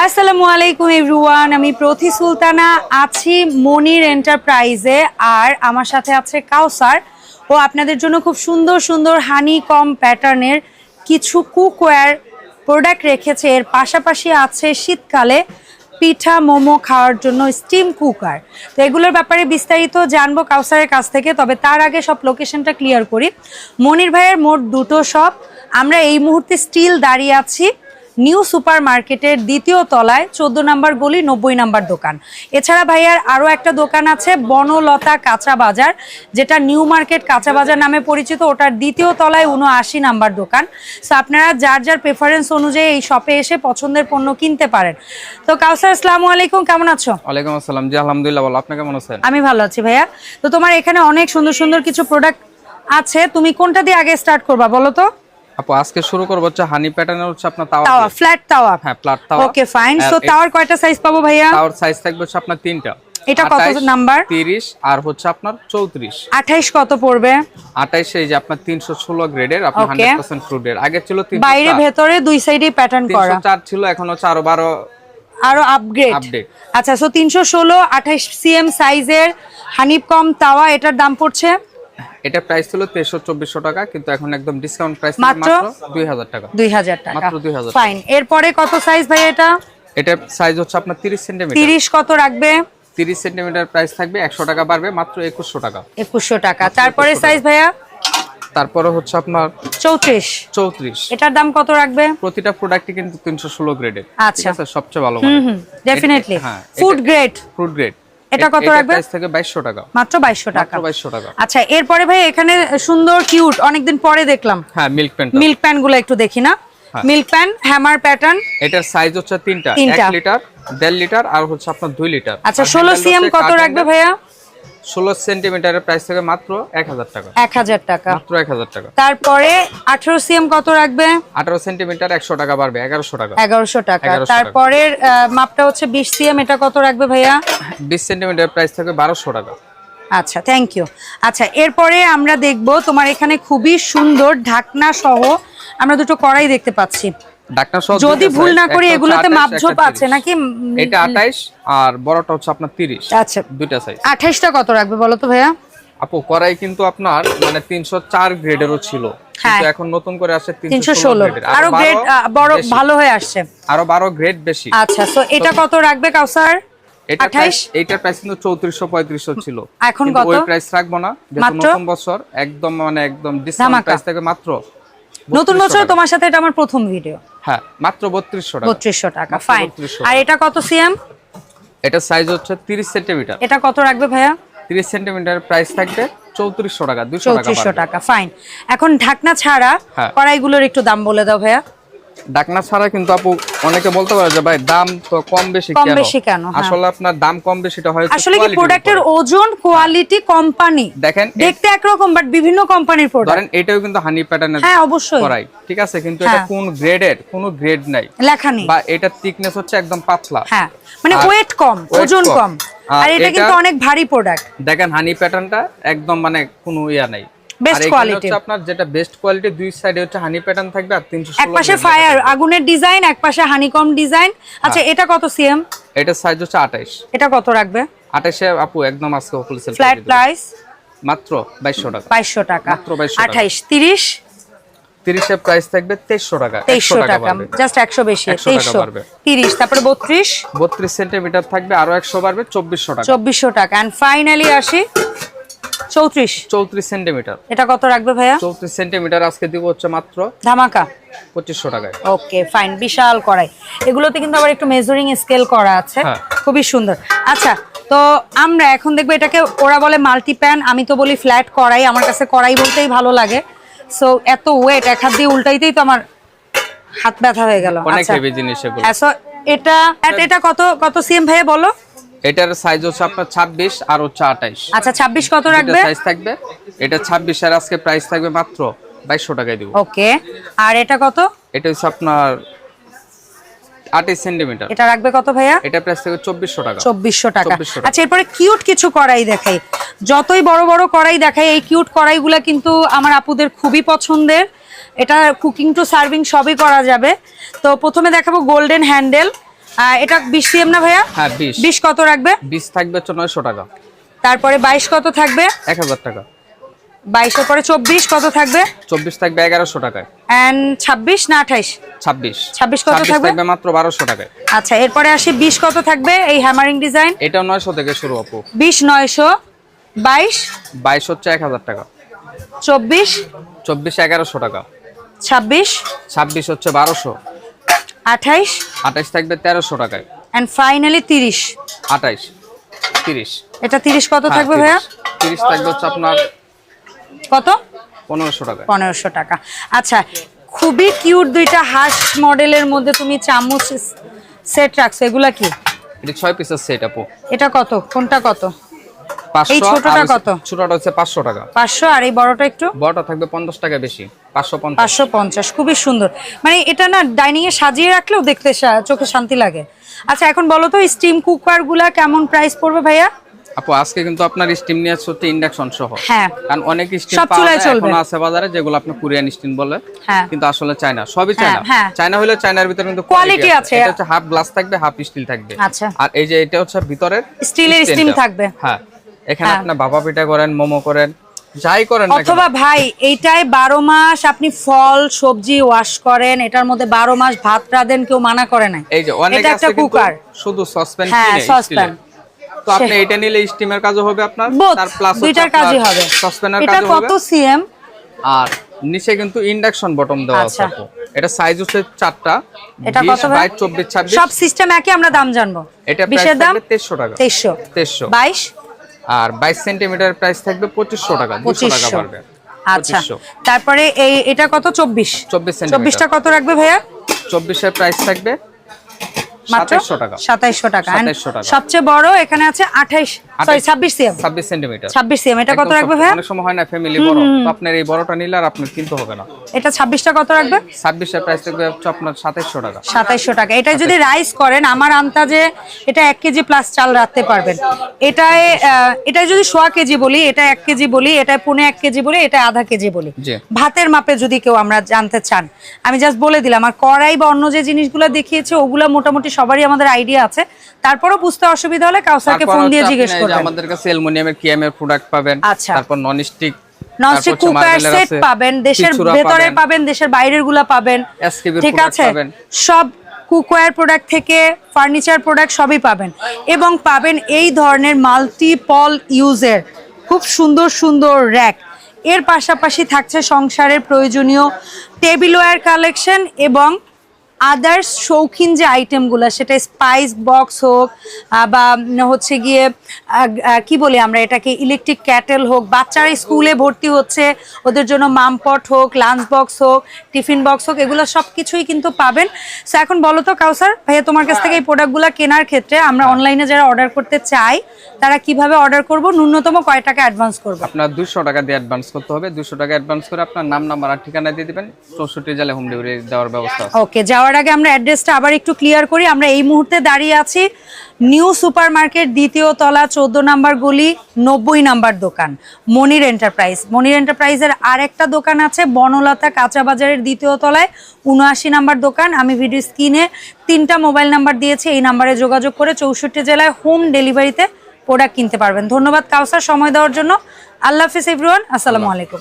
আসসালামু আলাইকুম এভরিওয়ান আমি প্রতি সুলতানা আছি মনির এন্টারপ্রাইজে, আর আমার সাথে আছে কাউসার। ও আপনাদের জন্য খুব সুন্দর সুন্দর হানি কম প্যাটার্নের কিছু কুকওয়্যার প্রোডাক্ট রেখেছে। এর পাশাপাশি আছে শীতকালে পিঠা মোমো খাওয়ার জন্য স্টিম কুকার। তো এগুলোর ব্যাপারে বিস্তারিত জানব কাউসারের কাছ থেকে, তবে তার আগে সব লোকেশনটা ক্লিয়ার করি। মনির ভাইয়ের মোট দুটো শপ। আমরা এই মুহূর্তে স্টিল দাঁড়িয়ে আছি। নিউ সুপার মার্কেটের দ্বিতীয় তলায় চোদ্দ নাম্বার গলি নব্বই নাম্বার দোকান। এছাড়া ভাইয়ার আরও একটা দোকান আছে বনলতা কাঁচা বাজার যেটা নিউ মার্কেট কাঁচা বাজার নামে পরিচিত। ওটার দ্বিতীয় তলায় উনআশি নাম্বার দোকান। সো আপনারা যার যার প্রেফারেন্স অনুযায়ী এই শপে এসে পছন্দের পণ্য কিনতে পারেন। তো কাউসার আসসালামু আলাইকুম কেমন আছো? ওয়ালাইকুম আসসালাম। জি আলহামদুলিল্লাহ বলো আপনি কেমন আছেন? আমি ভালো আছি ভাইয়া। তো তোমার এখানে অনেক সুন্দর সুন্দর কিছু প্রোডাক্ট আছে। তুমি কোনটা দিয়ে আগে স্টার্ট করবা বলো তো? আপু আজকে শুরু করব হচ্ছে হানি প্যাটার্নের হচ্ছে আপনার তাওয়া তাওয়া ফ্ল্যাট তাওয়া। হ্যাঁ প্লাট তাওয়া। ওকে ফাইন সো তাওয়ার কয়টা সাইজ পাবো ভাইয়া? তাওয়ার সাইজ থাকবে হচ্ছে আপনার তিনটা। এটা কত নাম্বার? 30 আর হচ্ছে আপনার 34 আঠাইশ কত পড়বে? 28 এই যে আপনার 316 গ্রেডের আপনার 100% ফ্রুটের আগে ছিল 304 বাইরে ভেতরে দুই সাইডে প্যাটার্ন করা। 304 ছিল এখন হচ্ছে আরও 12 আরও আপগ্রেড। আচ্ছা সো তিনশো ষোলো আঠাইশ সিএম সাইজের হানিপ কম তাওয়া এটার দাম পড়ছে? এটা প্রাইস ছিল 2300 টাকা কিন্তু এখন একদম ডিসকাউন্ট প্রাইস মাত্র? মাত্র 2000 টাকা। দুই হাজার টাকা। মাত্র 2000 ফাইন এরপরে কত সাইজ ভাই এটা? এটা সাইজ হচ্ছে আপনার 30 সেন্টিমিটার তিরিশ কত রাখবে? 30 সেন্টিমিটার প্রাইস থাকবে 100 টাকা বাড়বে মাত্র 2100 টাকা। একুশশো টাকা। তারপরে সাইজ ভাইয়া? তারপরে হচ্ছে আপনার চৌত্রিশ। 34 এটার দাম কত রাখবে? প্রতিটা প্রোডাক্টই কিন্তু 316 গ্রেডের আচ্ছা। সবচেয়ে ভালো হুম ডেফিনেটলি হ্যাঁ, ফুড গ্রেড ফুড গ্রেড এটা কত রাখবে? প্রাইস থেকে 2200 টাকা। মাত্র 2200 টাকা। মাত্র 2200 টাকা। আচ্ছা এরপরে ভাই এখানে সুন্দর কিউট অনেকদিন পরে দেখলাম। হ্যাঁ মিল্ক প্যান্ট মিল্ক প্যানগুলো একটু দেখি না। মিল্ক প্যান হ্যামার প্যাটার্ন এটার সাইজ হচ্ছে তিনটা। তিনটা। 1 লিটার 1.5 লিটার আর হচ্ছে আপনার 2 লিটার আচ্ছা ষোলো সিএম কত রাখবে ভাইয়া? 16 সেন্টিমিটারের প্রাইস থেকে মাত্র 1000 টাকা। এক হাজার টাকা। মাত্র 1000 টাকা। তারপরে আঠারো সিএম কত রাখবে? 18 সেন্টিমিটার 100 টাকা বাড়বে 1100 টাকা। এগারোশো টাকা। 1100 তারপরের মাপটা হচ্ছে বিশ সিএম এটা কত রাখবে ভাইয়া? 20 সেন্টিমিটার প্রাইস থেকে 1200 টাকা। আচ্ছা থ্যাংক ইউ আচ্ছা এরপরে আমরা দেখব তোমার এখানে খুবই সুন্দর ঢাকনা সহ আমরা দুটো কড়াই দেখতে পাচ্ছি। ডাক্তার সহ যদি ভুল না করি এগুলোতে মাপঝোপ আছে নাকি? এটা 28 আর বড়টা হচ্ছে আপনার 30 আচ্ছা। সাইজ কত রাখবে বলো তো ভাইয়া? আপু করাই কিন্তু আপনার মানে 304 গ্রেডেরও ছিল। হ্যাঁ। কিন্তু এখন নতুন করে আসছে 316 ষোলো আরও গ্রেড বড় ভালো হয়ে আসছে। আরও 12 গ্রেড বেশি। আচ্ছা এটা কত রাখবে কাউসার? এটা 28? প্রাইস এইটার প্রাইস কিন্তু 3400 3500 ছিল। এখন কিন্তু কত? ওই প্রাইস রাখব না নতুন বছর একদম মানে একদম ডিসকাউন্ট ধামাকা। প্রাইস থেকে মাত্র। নতুন 3200 বছর তোমার সাথে এটা আমার প্রথম ভিডিও হ্যাঁ মাত্র 3200 টাকা। বত্রিশশো টাকা ফাইন 3200 আর এটা কত সিএম? এটা সাইজ হচ্ছে 30 সেমি এটা কত রাখবে ভাইয়া? 30 সেন্টিমিটার প্রাইস থাকবে 3400 টাকা 200 টাকা চৌত্রিশশো বাড়বে। টাকা ফাইন এখন ঢাকনা ছাড়া হ্যাঁ। কড়াইগুলোর একটু দাম বলে দাও ভাইয়া। ডাকনা ছাড়া কিন্তু আপু অনেকে বলতে পারে যে ভাই দাম তো কম বেশি কম বেশি কেন, হ্যাঁ। আসলে আপনার দাম কম বেশিটা হয় আসলে কি প্রোডাক্টের ওজন কোয়ালিটি কোম্পানি দেখেন দেখতে একরকম বাট বিভিন্ন কোম্পানির প্রোডাক্ট ধরেন এটাও কিন্তু হানি প্যাটার্নের হ্যাঁ অবশ্যই। করাই ঠিক আছে? কিন্তু এটা হ্যাঁ। কোন গ্রেডের কোনো গ্রেড নাই। লেখা নেই। বা এটা থিকনেস হচ্ছে একদম পাতলা। হ্যাঁ। মানে ওয়েট কম ওজন কম। আর এটা- কিন্তু অনেক ভারী প্রোডাক্ট দেখেন হানি প্যাটার্নটা একদম মানে কোনো ইয়া নাই। Quality। হচ্ছে আপনার যেটা বেস্ট কোয়ালিটি দুই সাইডে হচ্ছে হানি প্যাটার্ন থাকবে আর 316 এক পাশে ফায়ার আগুনের ডিজাইন এক পাশে হানিকম ডিজাইন আচ্ছা এটা কত সিএম এটা সাইজ হচ্ছে 28 এটা কত রাখবে? 28 এ আপু একদম আজকে হোলসেল ফ্ল্যাট প্রাইস মাত্র 2200 টাকা। বাইশশো টাকা। মাত্র 2200 টাকা। আঠাইশ তিরিশ? 30 এর প্রাইস থাকবে 2300 টাকা তেইশশো টাকা জাস্ট একশো বেশি 100 টাকা তেইশশো। বাড়বে। তিরিশ তারপরে বত্রিশ? 32 সেন্টিমিটার থাকবে আরও 100 বাড়বে 2400 টাকা। চব্বিশশো টাকা। অ্যান্ড ফাইনালি আসি। চৌত্রিশ। 34 সেন্টিমিটার। এটা কত রাখবে ভাইয়া? 34 সেন্টিমিটার আজকে দিব হচ্ছে মাত্র ধামাকা। 2500 টাকায়। ওকে ফাইন বিশাল কড়াই। এগুলোতে কিন্তু আবার একটু মেজারিং স্কেল করা আছে। হ্যাঁ। খুবই সুন্দর। আচ্ছা তো আমরা এখন দেখব এটাকে ওরা বলে মাল্টি প্যান আমি তো বলি ফ্ল্যাট কড়াই আমার কাছে কড়াই বলতেই ভালো লাগে। সো এত ওয়েট এক হাত দিয়ে উল্টাইতেই তো আমার হাত ব্যথা হয়ে গেল। আচ্ছা। হ্যাঁ, এটা এটা- এটা কত কত সিএম ভাইয়া বলো? এটার সাইজ হচ্ছে আপনার 26 আর হচ্ছে 28 আচ্ছা ছাব্বিশ কত দুইটা রাখবে? সাইজ থাকবে। এটা 26 আর আজকে প্রাইস থাকবে মাত্র 2200 টাকায় দিব। ওকে আর এটা কত? এটা হচ্ছে আপনার 28 সেন্টিমিটার। এটা রাখবে কত ভাইয়া? এটা প্রাইস থাকবে 2400 টাকা। চব্বিশশো টাকা। 2400 টাকা। আচ্ছা এরপরে কিউট কিছু কড়াই দেখাই। যতই বড় বড় দেখাই এই কিউট কিন্তু আমার আপুদের খুবই পছন্দের। এটা কুকিং টু সার্ভিং সবই করা যাবে। তো প্রথমে দেখাবো গোল্ডেন হ্যান্ডেল এটা বিশ সিএম না ভাইয়া? হ্যাঁ বিশ। বিশ কত রাখবে? বিশ থাকবে হচ্ছে নয়শো টাকা। তারপরে বাইশ কত থাকবে? এক হাজার টাকা। বাইশের পরে চব্বিশ কত থাকবে? চব্বিশ থাকবে এগারোশো টাকায়। অ্যান্ড ছাব্বিশ না আঠাইশ? ছাব্বিশ। 26 কত থাকবে? থাকবে মাত্র বারোশো টাকায়। আচ্ছা এরপরে আসি বিশ কত থাকবে? এই হ্যামারিং ডিজাইন এটা নয়শো থেকে শুরু আপু। বিশ নয়শো বাইশ বাইশ হচ্ছে এক হাজার টাকা। চব্বিশ চব্বিশ এগারোশো টাকা। ছাব্বিশ ছাব্বিশ হচ্ছে বারোশো। আঠাইশ। আঠাইশ থাকবে তেরোশো টাকায়। অ্যান্ড ফাইনালি তিরিশ। আঠাইশ তিরিশ। এটা তিরিশ কত হ্যাঁ, থাকবে ভাইয়া? তিরিশ। তিরিশ থাকবে হচ্ছে আপনার কত? পনেরোশো টাকায়। পনেরোশো টাকা। আচ্ছা খুবই কিউট দুইটা হাঁস মডেলের মধ্যে তুমি চামচ সেট রাখছো এগুলা কি? এটি ছয় পিসের সেট আপু। এটা কত? কোনটা কত? এই ছোটটা কত? ছোটটা হচ্ছে পাঁচশো টাকা। পাঁচশো আর এই বড়টা একটু? বড়টা থাকবে পঞ্চাশ টাকা বেশি খুবই সুন্দর। মানে এটা না ডাইনিং এ সাজিয়ে রাখলেও দেখতে চোখে শান্তি লাগে। আচ্ছা এখন বলো তো স্টিম কুকারগুলা কেমন প্রাইস পড়বে ভাইয়া? আপু আজকে কিন্তু আপনার স্টিম নিয়ে আসছে ইন্ডাকশন সহ। হ্যাঁ। কারণ অনেক স্টিম পাওয়া যায়। আছে বাজারে যেগুলো আপনি কোরিয়ান স্টিম বলে। হ্যাঁ। কিন্তু আসলে চায়না সবই চায়না। চায়না হলে চায়নার ভিতরে কিন্তু কোয়ালিটি আছে। এটা হচ্ছে হাফ গ্লাস থাকবে হাফ স্টিল থাকবে। আচ্ছা। আর এই যে এটা হচ্ছে ভিতরের স্টিলের। স্টিম থাকবে। হ্যাঁ। এখানে হ্যাঁ। আপনি ভাপা পিঠা করেন মোমো করেন যাই করেন অথবা ভাই এইটাই বারো মাস আপনি ফল সবজি ওয়াশ করেন এটার মধ্যে বারো মাস ভাত রাঁধেন কেউ মানা করে না এই যে অনেক একটা কুকার শুধু সসপ্যান হ্যাঁ, সসপ্যান। তো আপনি এটা নিলে স্টিমের কাজও হবে আপনার তার প্লাস দুইটার কাজই হবে। সসপ্যানের কাজও হবে। কত সিএম আর নিচে কিন্তু ইন্ডাকশন বটম দেওয়া আছে আচ্ছা। এটা সাইজ হচ্ছে এটা কত ভাই? সব সিস্টেম একই আমরা দাম জানব। এটা টাকা। আর বাইশ সেন্টিমিটার প্রাইস থাকবে পঁচিশশো টাকা দুশো টাকা পঁচিশশো। পারবে আচ্ছা। তারপরে এই এটা কত? চব্বিশ। 24 সেন্টিমিটার। চব্বিশটা কত রাখবে ভাইয়া? চব্বিশের প্রাইস থাকবে মাত্র সাতাইশশো টাকা। সাতাইশশো টাকা। 2700 টাকা। সবচেয়ে বড় এখানে আছে আঠাইশ সরি ছাব্বিশ সিএম। ছাব্বিশ সেন্টিমিটার। ছাব্বিশ সিএম। এটা কত রাখবে ছোট। অনেক সময় হয় না ফ্যামিলি বড়। তো আপনার এই বড়টা নিলে আর আপনার কিনতে হবে না। এটা ছাব্বিশটা কত রাখবে? ছাব্বিশের প্রাইস থাকবে আপনার সাতাইশশো টাকা। সাতাইশশো টাকা। এটা যদি রাইস করেন আমার আন্তাজে এটা এক কেজি প্লাস চাল রাখতে পারবেন। এটায় এটায় যদি সোয়া কেজি বলি এটা এক কেজি বলি এটা পুনে এক কেজি বলি এটা আধা কেজি বলি। ভাতের মাপে যদি কেউ আমরা জানতে চান আমি জাস্ট বলে দিলাম আর কড়াই বা অন্য যে জিনিসগুলো দেখিয়েছে ওগুলো মোটামুটি সবারই আমাদের আইডিয়া আছে। তারপরও বুঝতে অসুবিধা হলে কাউসারকে ফোন দিয়ে জিজ্ঞেস করবেন। আমাদের কাছে অ্যালুমিনিয়ামের কিএমের প্রোডাক্ট পাবেন আচ্ছা। তারপর non stick nonstick cooker set পাবেন দেশের ভেতরে পাবেন দেশের বাইরেরগুলা পাবেন। ঠিক আছে? সব কুকওয়্যার প্রোডাক্ট থেকে ফার্নিচার প্রোডাক্ট সবই পাবেন। এবং পাবেন এই ধরনের মাল্টিপল ইউজের খুব সুন্দর সুন্দর র্যাক এর পাশাপাশি থাকছে সংসারের প্রয়োজনীয় টেবিলওয়্যার কালেকশন এবং আদার্স শৌখিন যে আইটেমগুলো সেটা স্পাইস বক্স হোক বা হচ্ছে গিয়ে কি বলি আমরা এটাকে ইলেকট্রিক ক্যাটেল হোক বাচ্চারা স্কুলে ভর্তি হচ্ছে ওদের জন্য মামপট হোক লাঞ্চ বক্স হোক টিফিন বক্স হোক এগুলো সব কিছুই কিন্তু পাবেন। সো এখন বলো তো কাউসার ভাইয়া তোমার কাছ থেকে এই প্রোডাক্টগুলো কেনার ক্ষেত্রে আমরা অনলাইনে যারা অর্ডার করতে চাই তারা কীভাবে অর্ডার করব? ন্যূনতম কয় টাকা অ্যাডভান্স করব? আপনার দুশো টাকা দিয়ে অ্যাডভান্স করতে হবে। দুশো টাকা অ্যাডভান্স করে আপনার নাম নাম্বার আর ঠিকানা দিয়ে দিবেন। চৌষট্টি জেলে হোম ডেলিভারি দেওয়ার ব্যবস্থা আছে। ওকে যাওয়ার আগে আমরা অ্যাড্রেসটা আবার একটু ক্লিয়ার করি। আমরা এই মুহূর্তে দাঁড়িয়ে আছি নিউ সুপার মার্কেট দ্বিতীয় তলা চোদ্দ নাম্বার গলি নব্বই নাম্বার দোকান মনির এন্টারপ্রাইজ। মনির এন্টারপ্রাইজের আরেকটা দোকান আছে বনলতা কাঁচা বাজারের দ্বিতীয় তলায় উনআশি নাম্বার দোকান। আমি ভিডিও স্ক্রিনে তিনটা মোবাইল নাম্বার দিয়েছি এই নাম্বারে যোগাযোগ করে চৌষট্টি জেলায় হোম ডেলিভারিতে প্রোডাক্ট কিনতে পারবেন। ধন্যবাদ কাউসার সময় দেওয়ার জন্য। আল্লাহ হাফিজ এভরিওয়ান আসসালামু আলাইকুম।